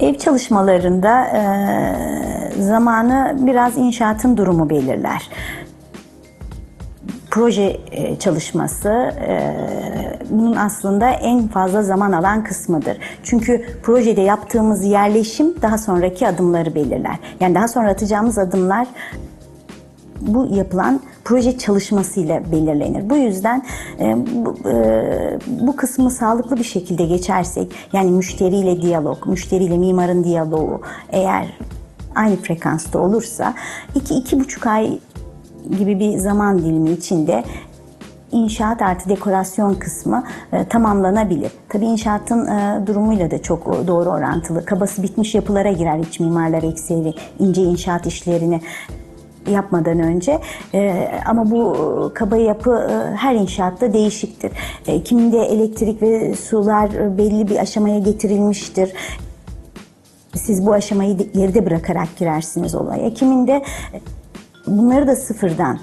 Ev çalışmalarında e, zamanı biraz inşaatın durumu belirler. Proje e, çalışması e, bunun aslında en fazla zaman alan kısmıdır. Çünkü projede yaptığımız yerleşim daha sonraki adımları belirler. Yani daha sonra atacağımız adımlar bu yapılan proje çalışmasıyla belirlenir. Bu yüzden e, bu, e, bu kısmı sağlıklı bir şekilde geçersek, yani müşteriyle diyalog, müşteriyle mimarın diyaloğu eğer aynı frekansta olursa iki iki buçuk ay gibi bir zaman dilimi içinde inşaat artı dekorasyon kısmı e, tamamlanabilir. Tabii inşaatın e, durumuyla da çok doğru orantılı. Kabası bitmiş yapılara girer iç mimarlar ekseri, ince inşaat işlerini yapmadan önce E, ama bu e, kaba yapı e, her inşaatta değişiktir. E, kiminde elektrik ve sular belli bir aşamaya getirilmiştir. Siz bu aşamayı de- geride bırakarak girersiniz olaya. Kiminde e, bunları da sıfırdan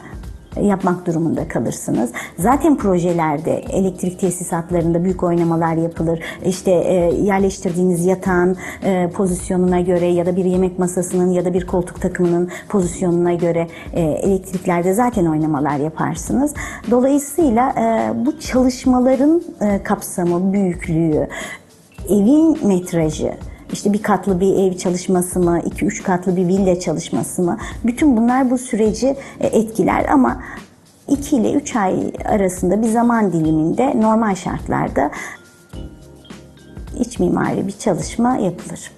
yapmak durumunda kalırsınız. Zaten projelerde elektrik tesisatlarında büyük oynamalar yapılır. İşte e, yerleştirdiğiniz yatağın e, pozisyonuna göre ya da bir yemek masasının ya da bir koltuk takımının pozisyonuna göre e, elektriklerde zaten oynamalar yaparsınız. Dolayısıyla e, bu çalışmaların e, kapsamı, büyüklüğü, evin metrajı, işte bir katlı bir ev çalışması mı, iki üç katlı bir villa çalışması mı? Bütün bunlar bu süreci e, etkiler ama 2 ile 3 ay arasında bir zaman diliminde normal şartlarda iç mimari bir çalışma yapılır.